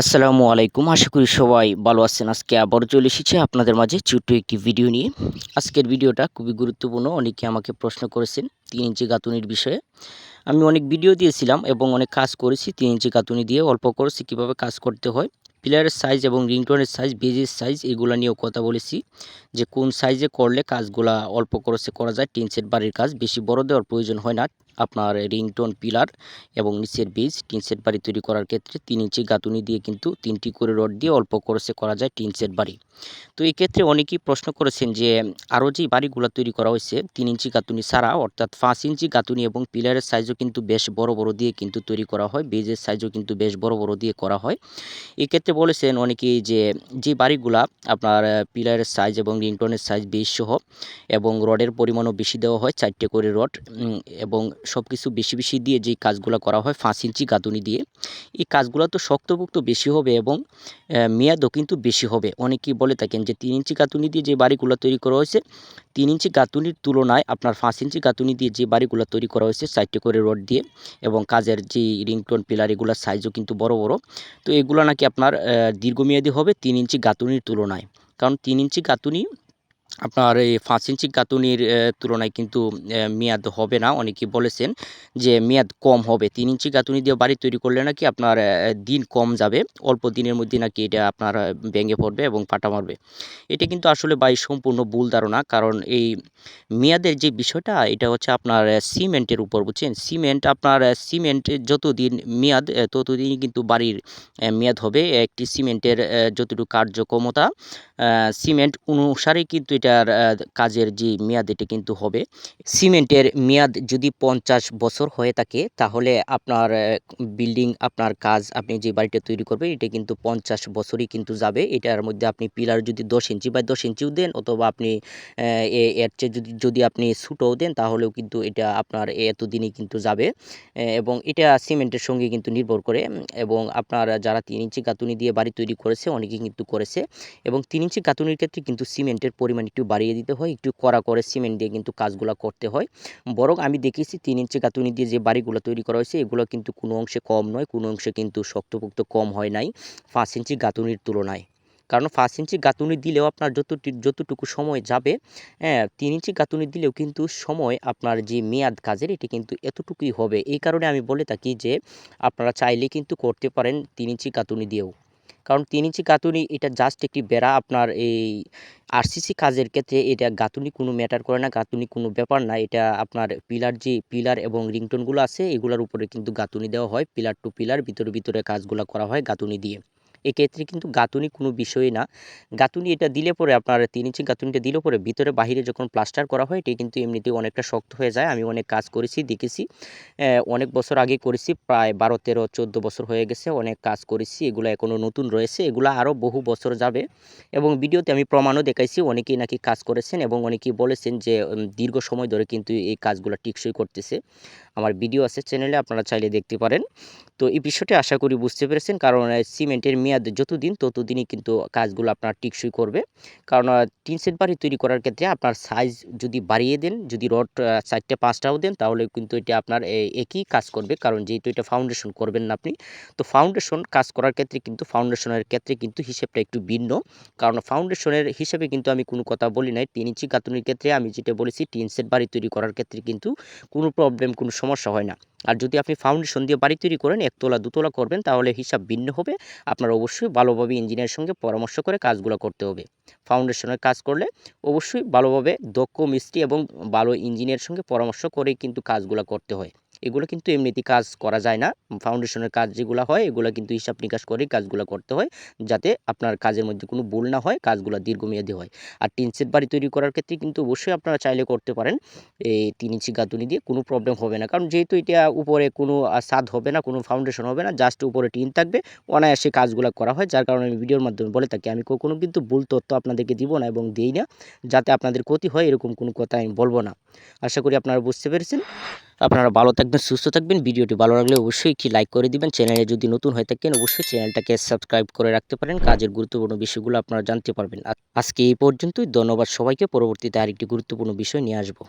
আসসালামু আলাইকুম। আশা করি সবাই ভালো আছেন। আজকে আবার চলে এসেছে আপনাদের মাঝে ছোট্ট একটি ভিডিও নিয়ে। আজকের ভিডিওটা খুবই গুরুত্বপূর্ণ। অনেকে আমাকে প্রশ্ন করেছেন তিন ইঞ্চি গাঁথুনির বিষয়ে। আমি অনেক ভিডিও দিয়েছিলাম এবং অনেক কাজ করেছি। তিন ইঞ্চি গাঁথুনি দিয়ে অল্প করেছি। কীভাবে কাজ করতে হয়? পিলারের সাইজ এবং রিংটোনের সাইজ বেজের সাইজ এগুলো নিয়েও কথা বলেছি যে কোন সাইজে করলে কাজগুলা অল্প খরচে করা যায়, টিন সেট বাড়ির কাজ বেশি বড় দেওয়ার প্রয়োজন হয় না। আপনার রিংটোন পিলার এবং নিচের বীজ টিন সেট বাড়ি তৈরি করার ক্ষেত্রে তিন ইঞ্চি গাঁথুনি দিয়ে কিন্তু তিনটি করে রড দিয়ে অল্প খরচে করা যায় টিন সেট বাড়ি। তো এই ক্ষেত্রে অনেকেই প্রশ্ন করেছেন যে আরও যে বাড়িগুলো তৈরি করা হয়েছে, তিন ইঞ্চি গাঁথুনি ছাড়া অর্থাৎ পাঁচ ইঞ্চি গাঁথুনি এবং পিলারের সাইজও কিন্তু বেশ বড় বড় দিয়ে কিন্তু তৈরি করা হয় বেজের সাইজও কিন্তু বেশ বড় বড় দিয়ে করা হয়। এক্ষেত্রে বলেছেন অনেকেই যে যে বাড়িগুলা আপনার পিলারের সাইজ এবং রিংটোনের সাইজ বেশ সহ এবং রডের পরিমাণও বেশি দেওয়া হয়, চারটে করে রড এবং সব কিছু বেশি বেশি দিয়ে যেই কাজগুলো করা হয়, পাঁচ ইঞ্চি গাঁথুনি দিয়ে। এই কাজগুলো তো শক্তপোক্ত বেশি হবে এবং মেয়াদও কিন্তু বেশি হবে। অনেকেই বলে থাকেন যে, তিন ইঞ্চি গাঁথুনি দিয়ে যে বাড়িগুলো তৈরি করা হয়েছে তিন ইঞ্চি গাঁথুনির তুলনায় আপনার পাঁচ ইঞ্চি গাঁথুনি দিয়ে যে বাড়িগুলো তৈরি করা হয়েছে চারটে করে রড দিয়ে এবং কাজের যে রিংটোন, পিলার এগুলোর সাইজও কিন্তু বড় বড়। তো এগুলো নাকি আপনার দীর্ঘমেয়াদী হবে তিন ইঞ্চি গাঁথুনির তুলনায়। কারণ তিন ইঞ্চি গাঁথুনি আপনার এই পাঁচ ইঞ্চি গাঁথুনির তুলনায় কিন্তু মেয়াদ হবে না। অনেকে বলেছেন যে মেয়াদ কম হবে। তিন ইঞ্চি গাঁথুনি দিয়ে বাড়ি তৈরি করলে নাকি আপনার দিন কম যাবে। অল্প দিনের মধ্যে নাকি এটা আপনার ভেঙে পড়বে এবং ফাটা মারবে। এটা কিন্তু আসলে বাই সম্পূর্ণ ভুল ধারণা। কারণ এই মেয়াদের যে বিষয়টা, এটা হচ্ছে আপনার সিমেন্টের উপর, বুঝছেন? সিমেন্ট আপনার সিমেন্ট যতদিন মেয়াদ ততদিনই কিন্তু বাড়ির মেয়াদ হবে। একটি সিমেন্টের যতটুকু কার্যক্ষমতা সিমেন্ট অনুসারে কিন্তু এটার কাজের যে মেয়াদ এটা কিন্তু হবে। সিমেন্টের মেয়াদ যদি পঞ্চাশ বছর হয়ে থাকে, তাহলে আপনার বিল্ডিং, আপনার কাজ, আপনি যে বাড়িটা তৈরি করবেন, এটা কিন্তু পঞ্চাশ বছরই কিন্তু যাবে। এটার মধ্যে আপনি পিলার যদি দশ ইঞ্চি বা দশ ইঞ্চিও দেন, অথবা আপনি এর চেয়ে যদি যদি আপনি ছোটোও দেন, তাহলেও কিন্তু এটা আপনার এতদিনই কিন্তু যাবে। এবং এটা সিমেন্টের সঙ্গে কিন্তু নির্ভর করে, এবং আপনার যারা তিন ইঞ্চি গাঁথুনি দিয়ে বাড়ি তৈরি করেছে, অনেকেই কিন্তু করেছে। এবং তিন ইঞ্চি গাঁথুনির ক্ষেত্রে কিন্তু সিমেন্টের পরিমাণ একটু বাড়িয়ে দিতে হয়, একটু কড়া করে সিমেন্ট দিয়ে কিন্তু কাজগুলো করতে হয়। বরং আমি দেখেছি তিন ইঞ্চি গাঁথুনি দিয়ে যে বাড়িগুলো তৈরি করা হয়েছে, এগুলো কিন্তু কোনো অংশে কম নয়, কোনো অংশে কিন্তু শক্তপোক্ত কম হয় নাই পাঁচ ইঞ্চি গাঁথুনির তুলনায়। কারণ পাঁচ ইঞ্চি গাঁথুনি দিলেও আপনার যত যতটুকু সময় যাবে হ্যাঁ তিন ইঞ্চি গাঁথুনি দিলেও কিন্তু সময় আপনার যে মেয়াদ কাজের, এটি কিন্তু এতটুকুই হবে। এই কারণে আমি বলে থাকি যে, আপনারা চাইলে কিন্তু করতে পারেন তিন ইঞ্চি গাঁথুনি দিয়েও। কারণ তিন ইঞ্চি গাঁথুনি, এটা জাস্ট একটি বেড়া। আপনার এই আরসিসি কাজের ক্ষেত্রে এটা গাঁথুনি কোনো ম্যাটার করে না, গাঁথুনি কোনো ব্যাপার না। এটা আপনার পিলার যে পিলার এবং রিংটোনগুলো আছে, এগুলোর উপরে কিন্তু গাঁথুনি দেওয়া হয়। পিলার টু পিলার ভিতরে ভিতরে কাজগুলো করা হয় গাঁথুনি দিয়ে। এক্ষেত্রে কিন্তু গাঁথুনি কোনো বিষয়ই না। গাঁথুনি এটা দিলে পরে আপনার তিন ইঞ্চি গাঁথুনিটা দিলে পরে ভিতরে বাহিরে যখন প্লাস্টার করা হয় এটি কিন্তু এমনিতেই অনেকটা শক্ত হয়ে যায়। আমি অনেক কাজ করেছি, দেখেছি। অনেক বছর আগে করেছি, প্রায় বারো, তেরো, চোদ্দ বছর হয়ে গেছে অনেক কাজ করেছি। এগুলো এখনও নতুন রয়েছে, এগুলো আরও বহু বছর যাবে। এবং ভিডিওতে আমি প্রমাণও দেখাইছি, অনেকেই নাকি কাজ করেছেন এবং অনেকেই বলেছেন যে দীর্ঘ সময় ধরে কিন্তু এই কাজগুলো টিকসই করতেছে। আমার ভিডিও আছে চ্যানেলে, আপনারা চাইলে দেখতে পারেন। তো এই বিষয়টি আশা করি বুঝতে পেরেছেন, কারণ সিমেন্টের মেয়াদ যতদিন, ততদিনই কিন্তু কাজগুলো আপনার টিকসই করবে। কারণ টিন সেট বাড়ি তৈরি করার ক্ষেত্রে আপনার সাইজ যদি বাড়িয়ে দেন, যদি রড চারটে, পাঁচটাও দেন, তাহলে কিন্তু এটা আপনার একই কাজ করবে। কারণ যেহেতু এটা ফাউন্ডেশন করবেন না আপনি, তো ফাউন্ডেশন কাজ করার ক্ষেত্রে কিন্তু ফাউন্ডেশনের ক্ষেত্রে কিন্তু হিসেবটা একটু ভিন্ন। কারণ ফাউন্ডেশনের হিসেবে কিন্তু আমি কোনো কথা বলি নাই। তিন ইঞ্চি গাঁথুনির ক্ষেত্রে আমি যেটা বলেছি, টিন সেট বাড়ি তৈরি করার ক্ষেত্রে কিন্তু কোনো প্রবলেম কোনো সমস্যা হয় না। আর যদি আপনি ফাউন্ডেশন দিয়ে বাড়ি তৈরি করেন, একতলা, দুতলা করবেন, তাহলে হিসাব ভিন্ন হবে। আপনার অবশ্যই ভালোভাবে ইঞ্জিনিয়ারের সঙ্গে পরামর্শ করে কাজগুলো করতে হবে। ফাউন্ডেশনের কাজ করলে অবশ্যই ভালোভাবে দক্ষ মিস্ত্রি এবং ভালো ইঞ্জিনিয়ারের সঙ্গে পরামর্শ করে কিন্তু কাজগুলো করতে হয়। এগুলো কিন্তু এমনিতে কাজ করা যায় না। ফাউন্ডেশনের কাজ যেগুলো হয়, এগুলো কিন্তু হিসাব নিকাশ করেই কাজগুলো করতে হয়, যাতে আপনার কাজের মধ্যে কোনো ভুল না হয়, কাজগুলো দীর্ঘমেয়াদী হয়। আর টিন সেট বাড়ি তৈরি করার ক্ষেত্রে কিন্তু অবশ্যই আপনারা চাইলে করতে পারেন। এই তিন ইঞ্চি গাঁথুনি দিয়ে কোনো প্রবলেম হবে না। কারণ যেহেতু এটা উপরে কোনো স্বাদ হবে না, কোনো ফাউন্ডেশন হবে না জাস্ট উপরে টিন থাকবে, অনায়াসে কাজগুলো করা হয়, যার কারণে আমি ভিডিওর মাধ্যমে বলে থাকি, আমি কখনো কিন্তু ভুল তথ্য আপনাদেরকে দিব না এবং দিই না, যাতে আপনাদের ক্ষতি হয়, এরকম কোনো কথা আমি বলব না। আশা করি আপনারা বুঝতে পেরেছেন। আপনারা ভালো থাকবেন, সুস্থ থাকবেন। ভিডিওটি ভালো লাগলে অবশ্যই একটি লাইক করে দিবেন। চ্যানেলে যদি নতুন হয়ে থাকেন, অবশ্যই চ্যানেলটাকে সাবস্ক্রাইব করে রাখতে পারেন। কাজের গুরুত্বপূর্ণ বিষয়গুলো আপনারা জানতে পারবেন। আজকে এই পর্যন্তই। ধন্যবাদ সবাইকে। পরবর্তীতে আরেকটি গুরুত্বপূর্ণ বিষয় নিয়ে আসব।